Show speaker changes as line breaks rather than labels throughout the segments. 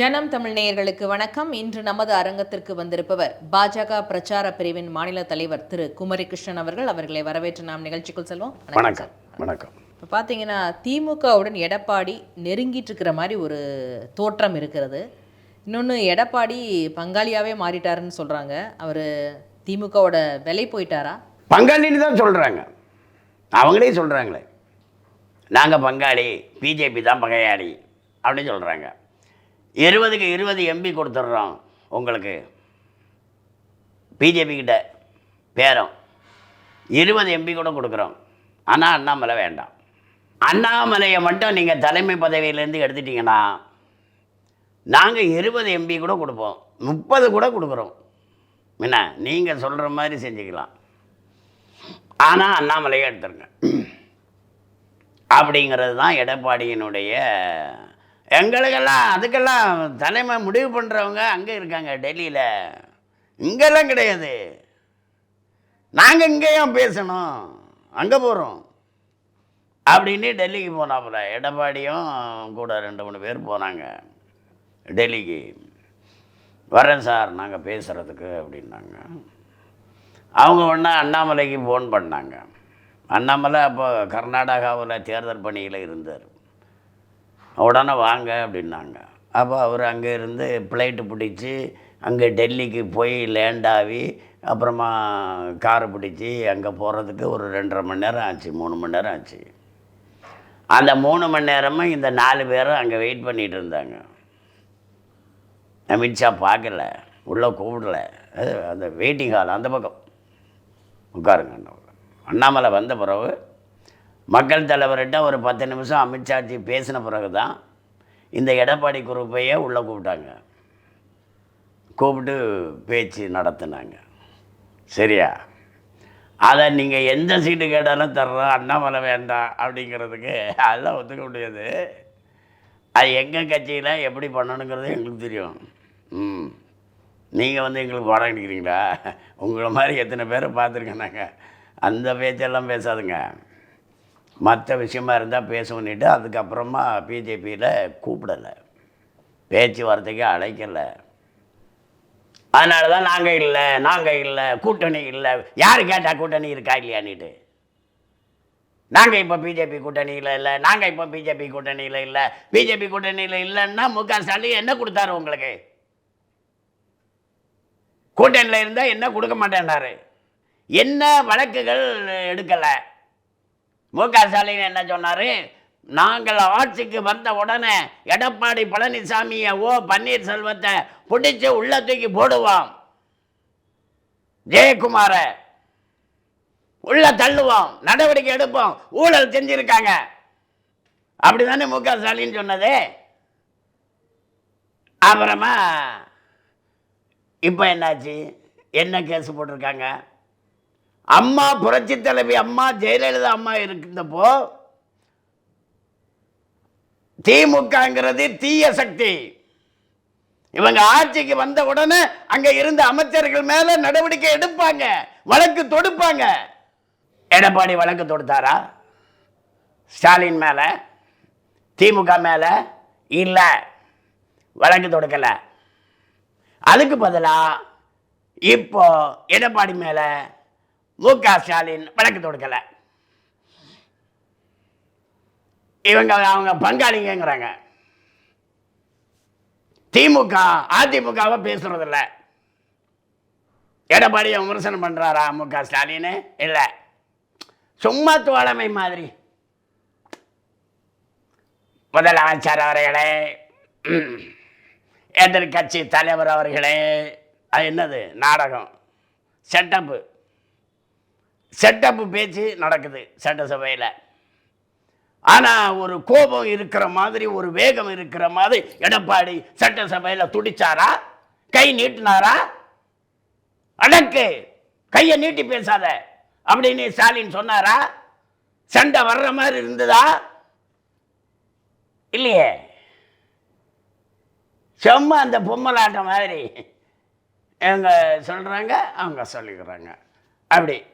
ஜனம் தமிழ் நேயர்களுக்கு வணக்கம். இன்று நமது அரங்கத்திற்கு வந்திருப்பவர் பாஜக பிரச்சார பிரிவின் மாநில தலைவர் திரு குமரி கிருஷ்ணன் அவர்கள். அவர்களை வரவேற்று நாம் நிகழ்ச்சிக்குள் செல்வோம்.
வணக்கம் வணக்கம்
இப்போ பார்த்தீங்கன்னா திமுகவுடன் எடப்பாடி நெருங்கிட்டு இருக்கிற மாதிரி ஒரு தோற்றம் இருக்கிறது. இன்னொன்று எடப்பாடி பங்காளியாவே மாறிட்டாருன்னு சொல்றாங்க. அவர் திமுகவோட விலை போயிட்டாரா?
பங்காளின்னு தான் சொல்கிறாங்க அவங்களே சொல்கிறாங்களே நாங்கள் பங்காளி பிஜேபி தான் பகையாளி அப்படின்னு சொல்கிறாங்க இருபதுக்கு இருபது எம்பி கொடுத்துட்றோம் உங்களுக்கு. பிஜேபி கிட்ட பேரம். இருபது எம்பி கூட கொடுக்குறோம். ஆனால் அண்ணாமலை வேண்டாம். அண்ணாமலையை மட்டும் நீங்கள் தலைமை பதவியிலேருந்து எடுத்துட்டிங்கன்னா நாங்கள் இருபது எம்பி கூட கொடுப்போம். முப்பது கூட கொடுக்குறோம். என்ன? நீங்கள் சொல்கிற மாதிரி செஞ்சுக்கலாம். ஆனால் அண்ணாமலையை எடுத்துருங்க. அப்படிங்கிறது தான் எடப்பாடியினுடைய எங்களுக்கெல்லாம் அதுக்கெல்லாம் தலைமை முடிவு பண்ணுறவங்க அங்கே இருக்காங்க டெல்லியில். இங்கெல்லாம் கிடையாது. நாங்கள் இங்கேயும் பேசணும். அங்கே போகிறோம் அப்படின்னு டெல்லிக்கு போனாப்புல. எடப்பாடியும் கூட ரெண்டு மூணு பேர் போனாங்க டெல்லிக்கு. வரேன் சார் நாங்கள் பேசுகிறதுக்கு அப்படின்னாங்க. அவங்க ஒன்றா அண்ணாமலைக்கு ஃபோன் பண்ணாங்க. அண்ணாமலை அப்போ கர்நாடகாவில் தேர்தல் பணியில் இருந்தார். உடனே வாங்க அப்படின்னாங்க. அப்போ அவர் அங்கே இருந்து ஃப்ளைட்டு பிடிச்சி அங்கே டெல்லிக்கு போய் லேண்ட் ஆகி அப்புறமா காரை பிடிச்சி அங்கே போகிறதுக்கு ஒரு ரெண்டரை மணி நேரம் ஆச்சு மூணு மணி நேரம் ஆச்சு. அந்த மூணு மணி நேரமும் இந்த நாலு பேரும் அங்கே வெயிட் பண்ணிகிட்டு இருந்தாங்க. அமித்ஷா பார்க்கல உள்ளே கூப்பிடல. அது அந்த வெயிட்டிங் ஹால் அந்த பக்கம். உட்காருங்க அண்ணாமலை வந்த பிறகு மக்கள் தலைவர்கிட்ட ஒரு பத்து நிமிஷம் அமித்ஷாஜி பேசின பிறகு தான் இந்த எடப்பாடி குரூப்பையே உள்ளே கூப்பிட்டாங்க. கூப்பிட்டு பேச்சு நடத்தினாங்க. சரியா? அதை நீங்கள் எந்த சீட்டு கேட்டாலும் தர்றோம் அண்ணாமலை வேண்டாம் அப்படிங்கிறதுக்கு அதெல்லாம் ஒத்துக்க முடியாது. அது எங்கள் கட்சியில் எப்படி பண்ணணுங்கிறது எங்களுக்கு தெரியும். ம். நீங்கள் வந்து எங்களுக்கு பாடம் உங்களை மாதிரி எத்தனை பேரை பார்த்துருக்கேன் நாங்கள் அந்த பேச்செல்லாம் பேசாதுங்க. மற்ற விஷயமா இருந்தால் பேசணுன்னுட்டு அதுக்கப்புறமா பிஜேபியில் கூப்பிடலை. பேச்சுவார்த்தைக்கு அழைக்கலை. அதனால தான் நாங்கள் இல்லை நாங்கள் இல்லை கூட்டணி இல்லை. யார் கேட்டால் கூட்டணி இருக்கா இல்லையான்னுட்டு. நாங்கள் இப்போ பிஜேபி கூட்டணியில் இல்லை நாங்கள் இப்போ பிஜேபி கூட்டணியில் இல்லை. பிஜேபி கூட்டணியில் இல்லைன்னா மு க ஸ்டாலின் என்ன கொடுத்தாரு உங்களுக்கு? கூட்டணியில் இருந்தால் என்ன கொடுக்க மாட்டேன்னாரு? என்ன வழக்குகள் எடுக்கலை? மு க ஸ்டாலின் என்ன சொன்னார்? நாங்கள் ஆட்சிக்கு வந்த உடனே எடப்பாடி பழனிசாமியை ஓ பன்னீர்செல்வத்தை பிடிச்சி உள்ள தூக்கி போடுவோம். ஜெயக்குமாரை உள்ள தள்ளுவோம் நடவடிக்கை எடுப்போம் ஊழல் செஞ்சிருக்காங்க. அப்படிதானே மு க ஸ்டாலின் சொன்னது? அப்புறமா இப்போ என்னாச்சு? என்ன கேஸ் போட்டிருக்காங்க? அம்மா புரட்சி தலைவி அம்மா ஜெயலலிதா அம்மா இருந்தப்போ திமுகங்கிறது தீய சக்தி. இவங்க ஆட்சிக்கு வந்த உடனே அங்க இருந்த அமைச்சர்கள் மேல நடவடிக்கை எடுப்பாங்க வழக்கு தொடுப்பாங்க. எடப்பாடி வழக்கு தொடுத்தாரா? ஸ்டாலின் மேல திமுக மேல இல்ல வழக்கு தொடுக்கல. அதுக்கு பதிலாக இப்போ எடப்பாடி மேலே மு க ஸ்டாலின் வழக்கு தொடுக்கலை. இவங்க அவங்க பங்காளிங்கிறாங்க திமுக அதிமுகவை பேசுறதில்ல. எடப்பாடியை விமர்சனம் பண்ணுறாரா மு க ஸ்டாலின்? இல்லை. சும்மா தோழமை மாதிரி. முதலமைச்சர் அவர்களே எதிர்கட்சி தலைவர் அவர்களே அது என்னது? நாடகம். செட்டப்பு. செட்டப்பு பேச்சு நடக்குது சட்டசபையில். ஆனால் ஒரு கோபம் இருக்கிற மாதிரி ஒரு வேகம் இருக்கிற மாதிரி எடப்பாடி சட்டசபையில் துடிச்சாரா? கை நீட்டினாரா? அடக்கு! கையை நீட்டி பேசாத! அப்படின்னு ஸ்டாலின் சொன்னாரா? சண்டை வர்ற மாதிரி இருந்ததா? இல்லையே. செம்ம அந்த பொம்மலாட்டம் மாதிரி. எங்க சொல்கிறாங்க அவங்க சொல்லிக்கிறாங்க. அப்படி.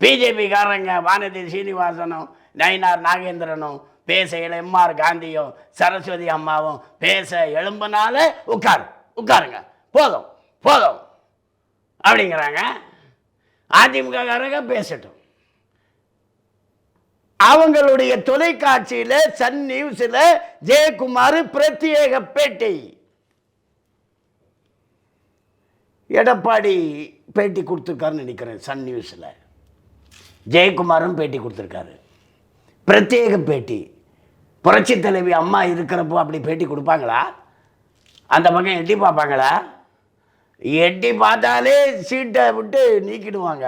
பிஜேபிக்காரங்க வானதி சீனிவாசனும் நயினார் நாகேந்திரனும் பேசையில் எம்ஆர் காந்தியும் சரஸ்வதி அம்மாவும் பேச எழும்புனால உட்காரு உட்காருங்க. போதும் போதும். அப்படிங்கிறாங்க. அதிமுககாரங்க பேசட்டும். அவங்களுடைய தொலைக்காட்சியில் சன் நியூஸில் ஜெயக்குமார் பிரத்யேக பேட்டி. எடப்பாடி பேட்டி கொடுத்துருக்காருன்னு நினைக்கிறேன் சன் நியூஸில். ஜெயக்குமாரும் பேட்டி கொடுத்துருக்காரு. பிரத்யேக பேட்டி. புரட்சி தலைவி அம்மா இருக்கிறப்போ அப்படி பேட்டி கொடுப்பாங்களா? அந்த பக்கம் எட்டி பார்ப்பாங்களா? எட்டி பார்த்தாலே சீட்டை விட்டு நீக்கிடுவாங்க.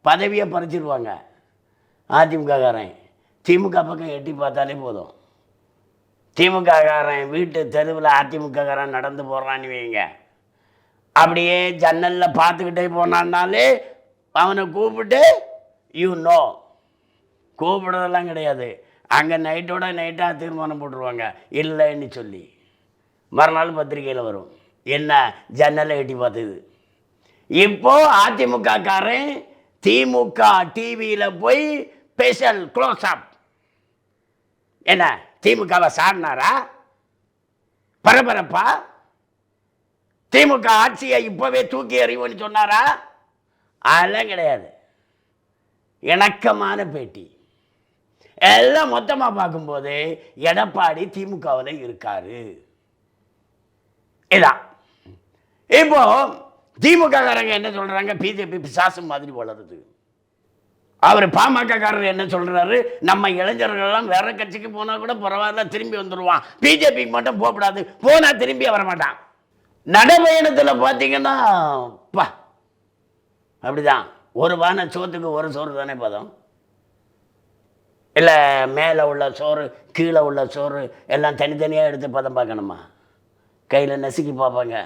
பதவியை பறிச்சிடுவாங்க அதிமுககாரன். திமுக பக்கம் எட்டி பார்த்தாலே போதும். திமுககாரன் வீட்டு தெருவில் அதிமுககாரன் நடந்து போடுறான்னு வைங்க. அப்படியே ஜன்னலில் பார்த்துக்கிட்டே போனான்னாலே அவனை கூப்பிட்டு யூ நோ கூப்பிடுறதெல்லாம் கிடையாது. அங்கே நைட்டோட நைட்டாக தீர்மானம் போட்டுருவாங்க. இல்லைன்னு சொல்லி. மறுநாள் பத்திரிக்கையில் வரும். என்ன? ஜன்னலை எட்டி பார்த்தது. இப்போ அதிமுக காரன் திமுக டிவியில் போய் ஸ்பெஷல் க்ளோஸ் அப் என்ன? திமுகவை சாடினாரா? பரபரப்பா? திமுக ஆட்சியை இப்போவே தூக்கி எறிவோன்னு சொன்னாரா? அதெல்லாம் கிடையாது. இணக்கமான பேட்டி. எல்லாம் மொத்தமாக பார்க்கும்போது எடப்பாடி திமுகவில் இருக்காரு. இதான். இப்போ திமுககாரங்க என்ன சொல்கிறாங்க பிஜேபி பிசாசு மாதிரி வளருது. அவர் பாமகக்காரர் என்ன சொல்கிறாரு நம்ம இளைஞர்கள்லாம் வேற கட்சிக்கு போனால் கூட பரவாயில்ல திரும்பி வந்துடுவான் பிஜேபிக்கு மட்டும் போகக்கூடாது. போனால் திரும்பி வர மாட்டான் நடைபயணத்தில் பார்த்தீங்கன்னா பா அப்படிதான். ஒரு வான சோத்துக்கு ஒரு சோறு தானே பதம்? இல்லை மேலே உள்ள சோறு கீழே உள்ள சோறு எல்லாம் தனித்தனியாக எடுத்து பதம் பார்க்கணுமா? கையில் நசுக்கி பார்ப்பாங்க.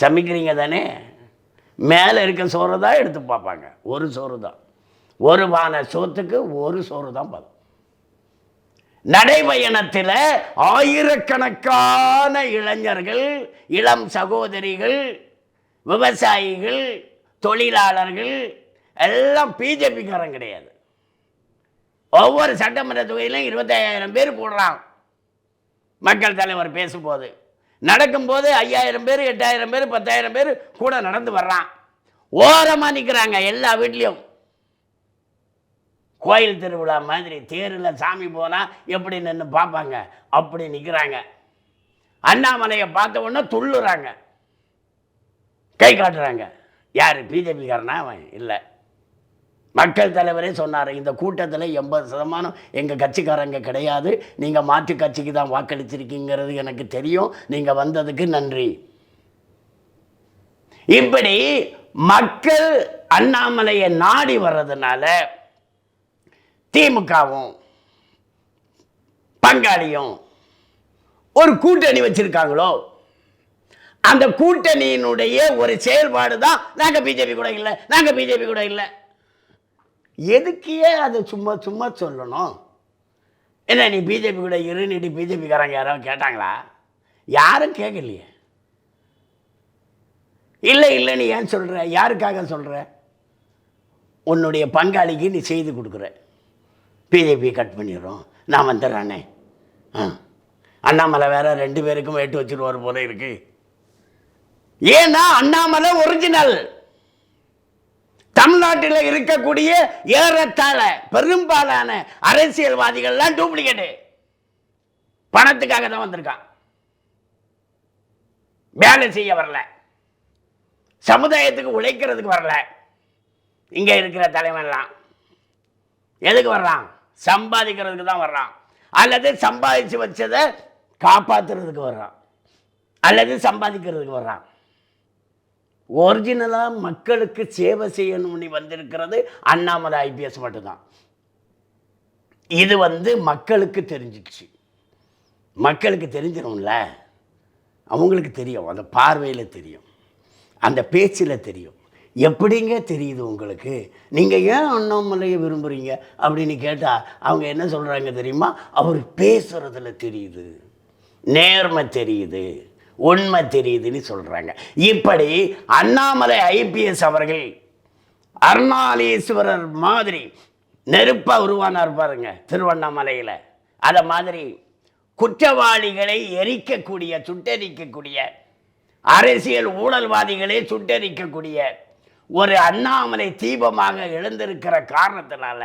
சமைக்கிறீங்க தானே? மேலே இருக்க சோறு தான் எடுத்து பார்ப்பாங்க. ஒரு சோறு தான். ஒரு வான சோத்துக்கு ஒரு சோறு தான் பதம். நடைபயணத்தில் ஆயிரக்கணக்கான இளைஞர்கள் இளம் சகோதரிகள் விவசாயிகள் தொழிலாளர்கள் எல்லாம் பிஜேபிக்காரன் கிடையாது. ஒவ்வொரு சட்டமன்ற தொகுதியிலும் இருபத்தையாயிரம் பேர் போடுறான். மக்கள் தலைவர் பேசும்போது. நடக்கும்போது ஐயாயிரம் பேர் எட்டாயிரம் பேர் பத்தாயிரம் பேர் கூட நடந்து வர்றான். ஓரமாக நிற்கிறாங்க எல்லா வீட்லேயும். கோயில் திருவிழா மாதிரி தேரில் சாமி போனால் எப்படி நின்று பார்ப்பாங்க? அப்படி நிற்கிறாங்க அண்ணாமலையை பார்த்த உடனே துள்ளுறாங்க. கை காட்டுறாங்க. யார்? பிஜேபிக்காரனா அவன்? இல்லை. மக்கள் தலைவரே சொன்னார் இந்த கூட்டத்தில் எண்பது சதமானம் எங்கள் கட்சிக்காரங்க கிடையாது. நீங்கள் மாற்று கட்சிக்கு தான் வாக்களிச்சிருக்கீங்கிறது எனக்கு தெரியும். நீங்கள் வந்ததுக்கு நன்றி. இப்படி மக்கள் அண்ணாமலையை நாடி வர்றதுனால திமுகவும் பங்காளியும் ஒரு கூட்டணி வச்சிருக்காங்களோ? அந்த கூட்டணியினுடைய ஒரு செயல்பாடு தான் நாங்கள் பிஜேபி கூட இல்லை. நாங்கள் பிஜேபி கூட இல்லை. எதுக்கே அதை சும்மா சும்மா சொல்லணும்? என்ன நீ பிஜேபி கூட இருநிட்டு பிஜேபிக்காரங்க யாராவது கேட்டாங்களா? யாரும் கேட்கலையே இல்லை இல்லை நீ ஏன் சொல்கிற யாருக்காக சொல்கிற உன்னுடைய பங்காளிக்கு நீ செய்து கொடுக்குற. பிஜேபி கட் பண்ணிடுறோம். நான் வந்துடுறேனே ஆ. அண்ணாமலை வேற ரெண்டு பேருக்கும் வேட்டு வச்சிருவார் போல இருக்குது ஏன்னா அண்ணாமலை ஒரிஜினல் தமிழ்நாட்டில் இருக்கக்கூடிய ஏறத்தாழ பெரும்பாலான அரசியல்வாதிகள்லாம் டூப்ளிகேட்டு பணத்துக்காக தான் வந்திருக்கான். வேலை செய்ய வரல. சமுதாயத்துக்கு உழைக்கிறதுக்கு வரல. இங்க இருக்கிற தலைவன்லாம். எதுக்கு வர்றான்? சம்பாதிக்கிறதுக்கு தான் வர்றான். அல்லது சம்பாதிச்சு வச்சதை காப்பாத்துறதுக்கு வர்றான். அல்லது சம்பாதிக்கிறதுக்கு வர்றான். ஒரிஜினலாக மக்களுக்கு சேவை செய்யணும்னு வந்திருக்கிறது அண்ணாமலை ஐபிஎஸ் மட்டும்தான். இது வந்து மக்களுக்கு தெரிஞ்சிச்சு மக்களுக்கு தெரிஞ்சிடும்ல? அவங்களுக்கு தெரியும். அந்த பார்வையில் தெரியும். அந்த பேச்சில் தெரியும். எப்படிங்க தெரியுது உங்களுக்கு? நீங்கள் ஏன் அண்ணாமலையை விரும்புகிறீங்க அப்படின்னு கேட்டால் அவங்க என்ன சொல்கிறாங்க தெரியுமா? அவர் பேசுகிறதுல தெரியுது. நேர்மை தெரியுது. உண்மை தெரியுதுன்னு சொல்கிறாங்க இப்படி அண்ணாமலை ஐபிஎஸ் அவர்கள் அருணாலீஸ்வரர் மாதிரி நெருப்பாக உருவானார் பாருங்க திருவண்ணாமலையில். அதை மாதிரி குற்றவாளிகளை எரிக்கக்கூடிய சுட்டெரிக்கக்கூடிய அரசியல் ஊழல்வாதிகளை சுட்டெரிக்கக்கூடிய ஒரு அண்ணாமலை தீபமாக எழுந்திருக்கிற காரணத்தினால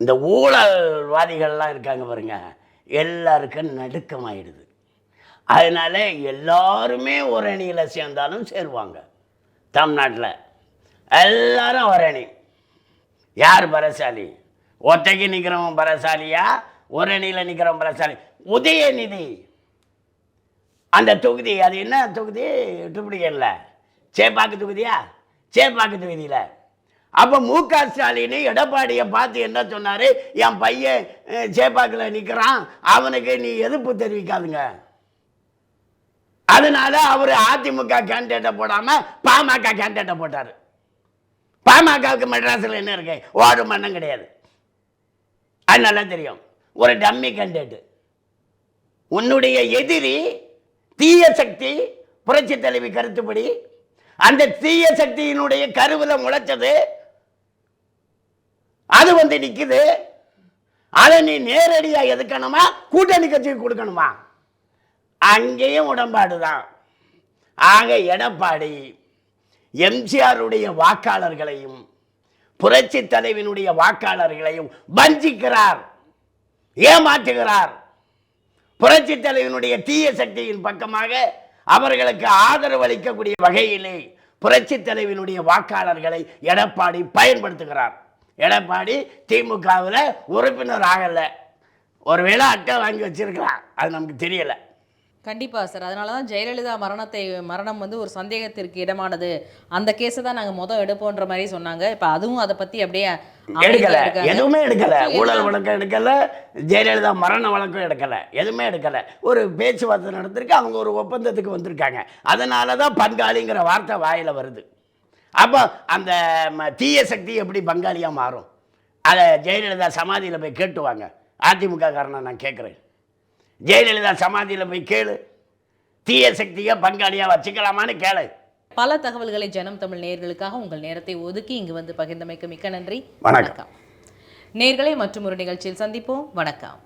இந்த ஊழல்வாதிகள்லாம் இருக்காங்க பாருங்க எல்லாருக்கும் நடுக்கமாயிடுது. அதனால் எல்லாருமே ஒரு அணியில் சேர்ந்தாலும் சேருவாங்க. தமிழ்நாட்டில். எல்லாரும் ஒரு அணி யார் பரசாலி ஒத்தைக்கு நிற்கிறவன் பரசாலியா ஒரு அணியில் நிற்கிறவன் பரசாலி உதயநிதி. அந்த தொகுதி அது என்ன தொகுதி? டூப்ளிகேட்ல சேப்பாக்கு தொகுதியா? சேப்பாக்கு தொகுதியில். அப்போ மு க ஸ்டாலின் எடப்பாடியை பார்த்து என்ன சொன்னார்? என் பையன் சேப்பாக்கில் நிற்கிறான் அவனுக்கு நீ எதிர்ப்பு தெரிவிக்காதுங்க. அதனால அவர் அதிமுக கேண்டிடேட்டை போடாமல் பாமக கேண்டிடேட்டை போட்டார். பாமகவுக்கு மெட்ராஸில் என்ன இருக்கு? ஓடு மண்ணும் கிடையாது. அது நல்லா தெரியும். ஒரு டம்மி கேண்டிடேட் உன்னுடைய எதிரி தீய சக்தி புரட்சி தலைவி கருத்துப்படி அந்த தீய சக்தியினுடைய கருவில் முளைச்சது. அது வந்து நிற்குது அதை நீ நேரடியாக எதுக்கணுமா? கூட்டணி கட்சிக்கு கொடுக்கணுமா? அங்கேயும் உடன்பாடு தான். ஆக எடப்பாடி எம்ஜிஆருடைய வாக்காளர்களையும் புரட்சி தலைவினுடைய வாக்காளர்களையும் வஞ்சிக்கிறார் ஏமாற்றுகிறார். புரட்சி தலைவனுடைய தீய சக்தியின் பக்கமாக அவர்களுக்கு ஆதரவு அளிக்கக்கூடிய வகையிலே புரட்சி தலைவனுடைய வாக்காளர்களை எடப்பாடி பயன்படுத்துகிறார். எடப்பாடி திமுகவில் உறுப்பினர் ஆகலை. ஒருவேளை அட்டை வாங்கி வச்சிருக்கலாம். அது நமக்கு தெரியலை.
கண்டிப்பா சார். அதனால தான் ஜெயலலிதா மரணத்தை மரணம் வந்து ஒரு சந்தேகத்திற்கு இடமானது. அந்த கேஸை தான் நாங்க மொதல் எடுப்போன்ற மாதிரி சொன்னாங்க. இப்ப அதுவும் அதை பத்தி அப்படியே
எடுக்கல. எதுவுமே எடுக்கல. ஊழல் வழக்கம் எடுக்கல. ஜெயலலிதா மரண வழக்கம் எடுக்கல. எதுவுமே எடுக்கல. ஒரு பேச்சுவார்த்தை நடந்திருக்கு. அவங்க ஒரு ஒப்பந்தத்துக்கு வந்திருக்காங்க. அதனால தான் பங்காளிங்கிற வார்த்தை வாயில வருது. அப்போ அந்த தீய சக்தி எப்படி பங்காளியா மாறும்? அதை ஜெயலலிதா சமாதியில் போய் கேட்டுவாங்க. அதிமுக காரனை நான் கேட்குறேன் ஜெயலலிதா சமாதியில் போய் கேளு. தீய சக்தியை பங்காளியா வச்சுக்கலாமான்னு கேளு.
பல தகவல்களை ஜனம் தமிழ் நேயர்களுக்காக உங்கள் நேரத்தை ஒதுக்கி இங்கு வந்து பகிர்ந்தமைக்கு மிக்க நன்றி.
வணக்கம்.
நேர்களை மற்றும் ஒரு நிகழ்ச்சியில் சந்திப்போம். வணக்கம்.